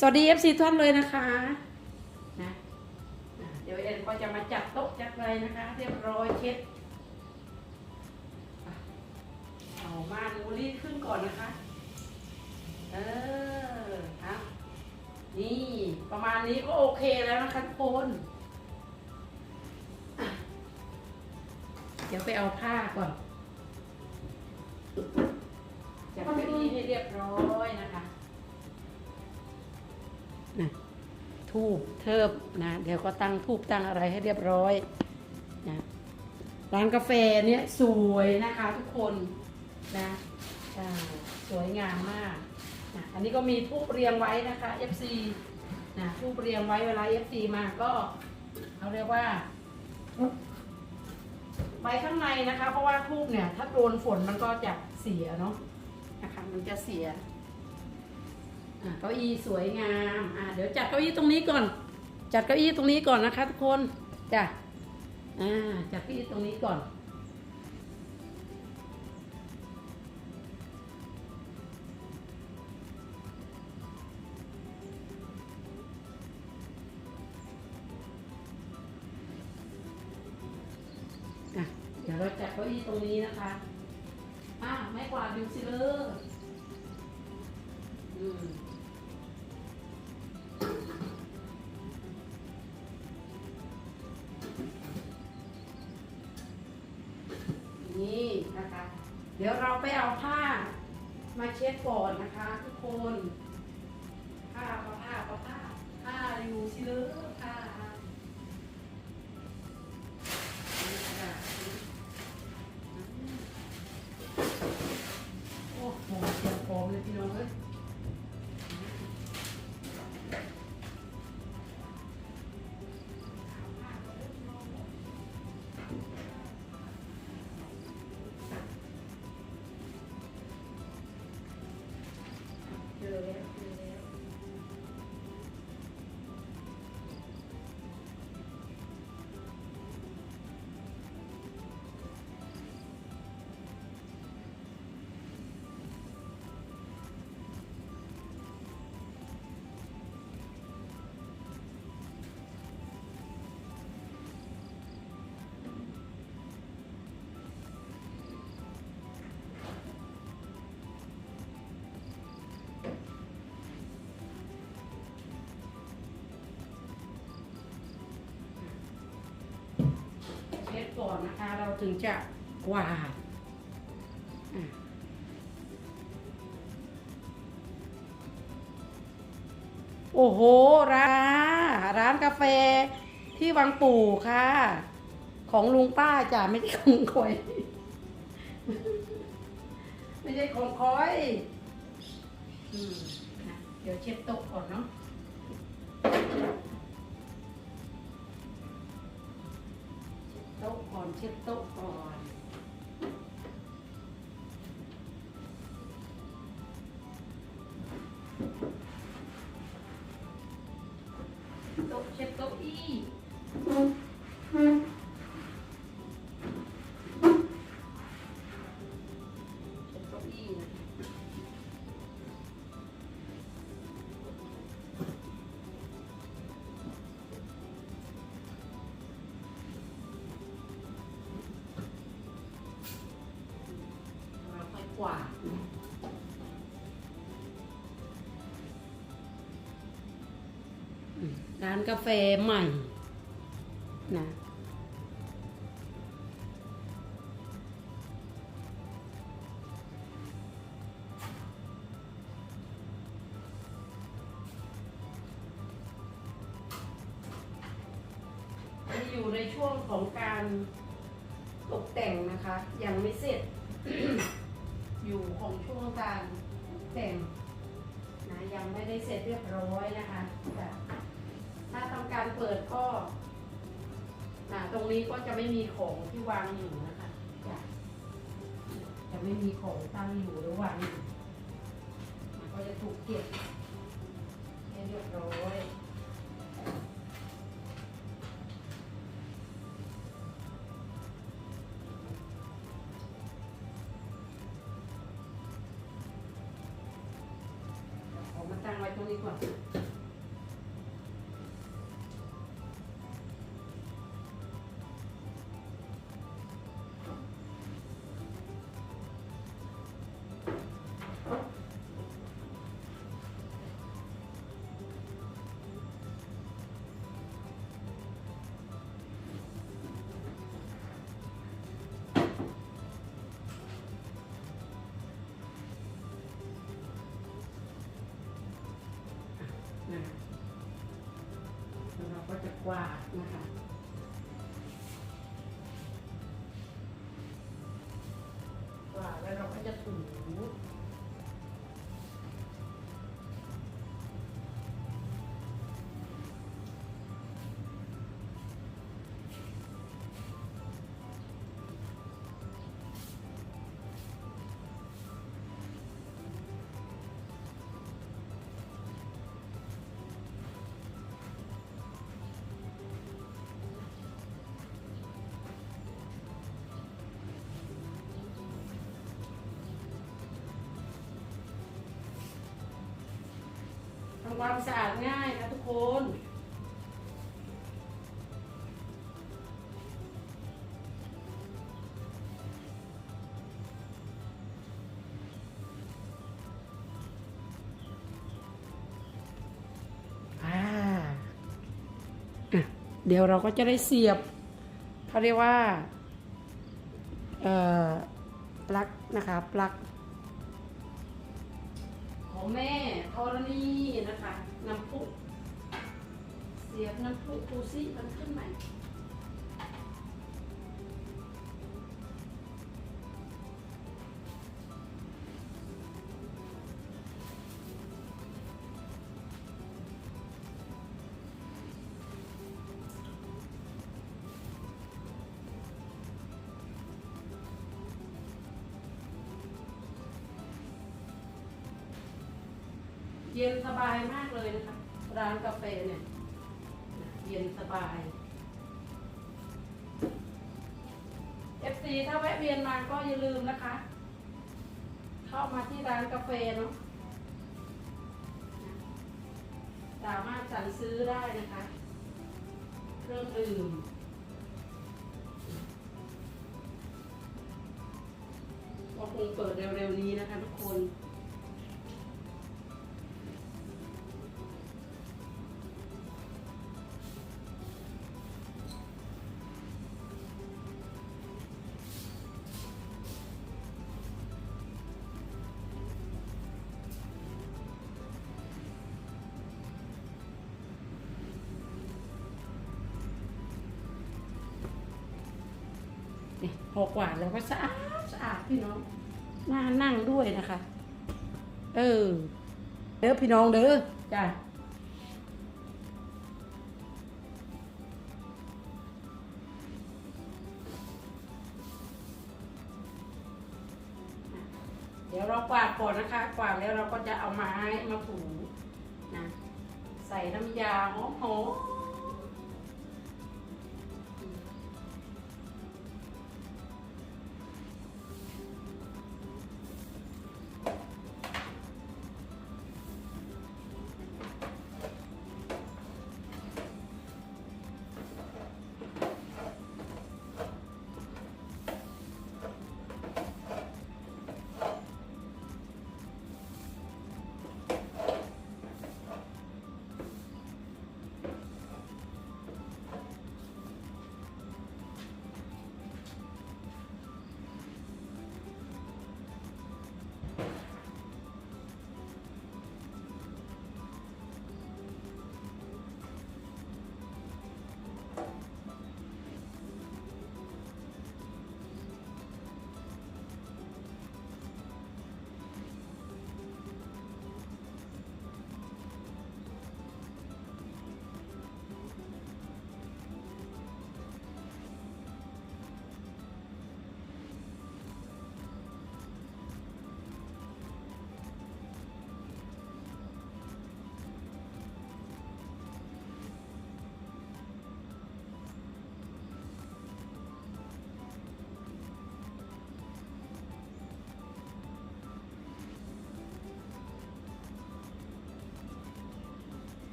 สวัสดี FC ทุกท่านเลยนะคะนะเดี๋ยวเอ็นก็จะมาจัดโต๊ะจัดอะไรนะคะ เรียบร้อยเช็ดเอามาดูรีดขึ้นก่อนนะคะ เอออะนี่ประมาณนี้ก็โอเคแล้วนะคะทุกคนเดี๋ยวไปเอาผ้าก่อนจัดเก้าอี้ให้เรียบร้อยนะคะ นะทูบเทิบนะเดี๋ยวก็ตั้งทูบตั้งอะไรให้เรียบร้อยนะร้านกาแฟเนี่ยสวยนะคะทุกคนนะสวยงามมากนะอันนี้ก็มีทูบเรียงไว้นะคะ FC นะทูบเรียงไว้เวลา FC มาก็เขาเรียกว่าไว้ข้างในนะคะ เพราะว่าทูบเนี่ย ถ้าโดนฝนมันก็จะเสียเนาะนะคะมันจะเสีย อะเก้าอี้สวยงามอะเดี๋ยวจัดเก้าอี้ตรงนี้ก่อน จัดเก้าอี้ตรงนี้ก่อนนะคะ ทุกคนจ้ะอ่าจัดเก้าอี้ตรงนี้ก่อนเดี๋ยวเราจัดเก้าอี้ตรงนี้นะคะ อะไม่กวาดดูสิเลยอืม ดี๋ยวเราไปเอาผ้ามาเช็ดก่อนนะคะทุกคน ถึงจะกวาดอะโอ้โห ร้านร้านกาแฟที่วังปู่ค่ะ ของลุงป้าจ้ะไม่ใช่ของคอย ไม่ใช่ของคอยอืมนะเดี๋ยวเช็ดโต๊ะก่อนเนาะ เช็ดโต๊ะก่อนโต๊ะเช็ดโต๊ะอี้ ร้านกาแฟใหม่นะมีอยู่ในช่วงของการตกแต่งนะคะ ยังไม่เสร็จ อยู่ของช่วงการตกแต่งนะยังไม่ได้เสร็จเรียบร้อยนะคะ เปิดก็นะตรงนี้ก็จะไม่มีของที่วางอยู่นะคะจะจะไม่มีของตั้งอยู่หรือวางอยู่มันก็จะถูกเก็บให้เรียบร้อยเอามาตั้งไว้ตรงนี้ก่อน กว่านะคะ ความสะอาดง่ายนะทุกคนอ่าอะเดี๋ยวเราก็จะได้เสียบเขาเรียกว่าเอ่อปลั๊กนะคะปลั๊ก น้ำพุดูสิมันขึ้นไหมเย็นสบายมากเลยนะคะ ร้านกาแฟเนี่ย เย็นสบาย FC ถ้าแวะเวียนมาก็อย่าลืมนะคะ เข้ามาที่ร้านกาแฟเนาะสามารถสั่งซื้อได้นะคะ เครื่องดื่มก็คงเปิดเร็วๆนี้นะคะทุกคน นี่พอกวาดแล้วก็สะอาดสะอาดพี่น้องน่านั่งด้วยนะคะ เออเด้อพี่น้องเด้อจ้ะเดี๋ยวเรากวาดก่อนนะคะ กวาดแล้วเราก็จะเอาไม้มาถูนะ ใส่น้ำยาหอมๆ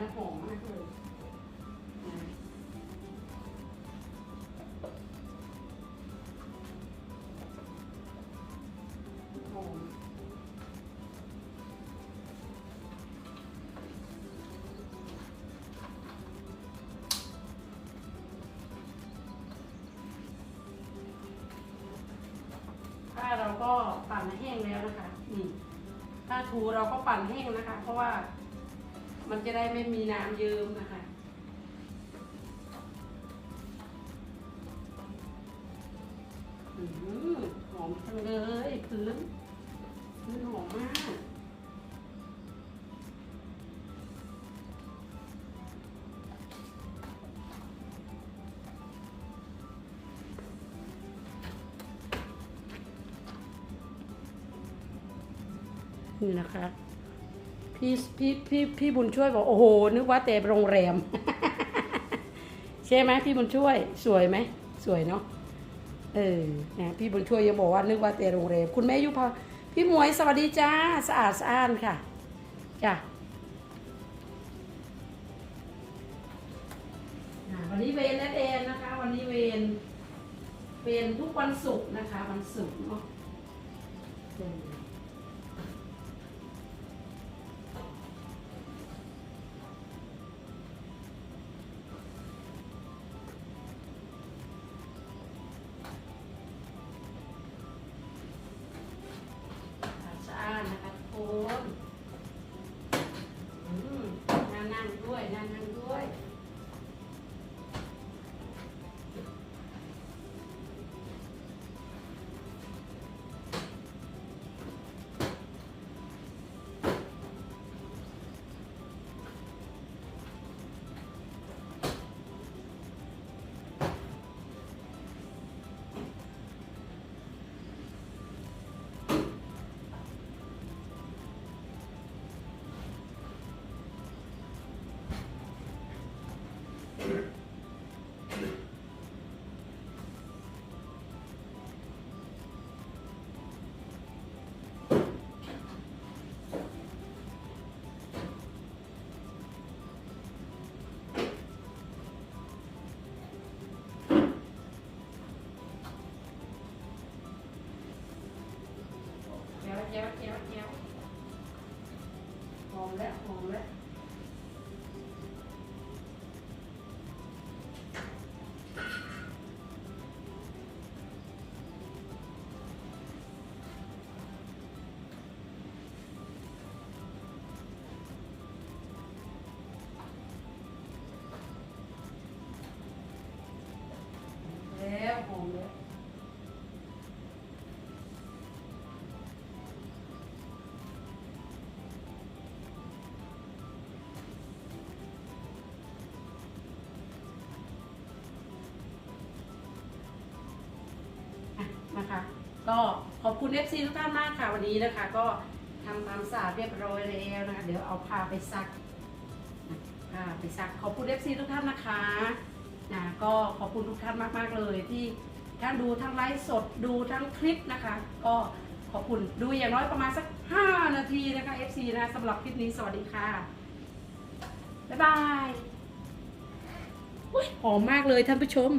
นะหอมมากเลยหอมผ้าเราก็ปั่นให้แห้งแล้วนะคะนี่ผ้าทูเราก็ปั่นแห้งนะคะ เพราะว่า มันจะได้ไม่มีน้ำเยิ้มนะคะ หอมจังเลยพื้นพื้นหอมมากนี่นะคะ พี่พี่พี่พี่บุญช่วยบอกโอ้โห นึกว่าแต่โรงแรม ใช่ไหมพี่บุญช่วย สวยไหมสวยเนาะเออนะพี่บุญช่วยยังบอกว่านึกว่าแต่โรงแรมคุณแม่ยุพาพี่มวยสวัสดีจ้าสะอาดสะอ้านค่ะจ้ะวันนี้เวรและเอนนะคะ วันนี้เวรเวรทุกวันศุกร์นะคะ วันศุกร์เนาะ คะทุกคน ก็ขอบคุณ FC ทุกท่านมากค่ะวันนี้นะคะ ก็ทำความสะอาดเรียบร้อยแล้วนะคะ เดี๋ยวเอาผ้าไปซักนะผ้าไปซักขอบคุณ FC ทุกท่านนะคะนะก็ขอบคุณทุกท่านมาก ๆ เลยที่ท่านดูทั้งไลฟ์สดดูทั้งคลิปนะคะ ก็ขอบคุณดูอย่างน้อยประมาณสัก 5 นาทีนะคะ FC นะสำหรับคลิปนี้สวัสดีค่ะ บ๊ายบายหอมมากเลยท่านผู้ชม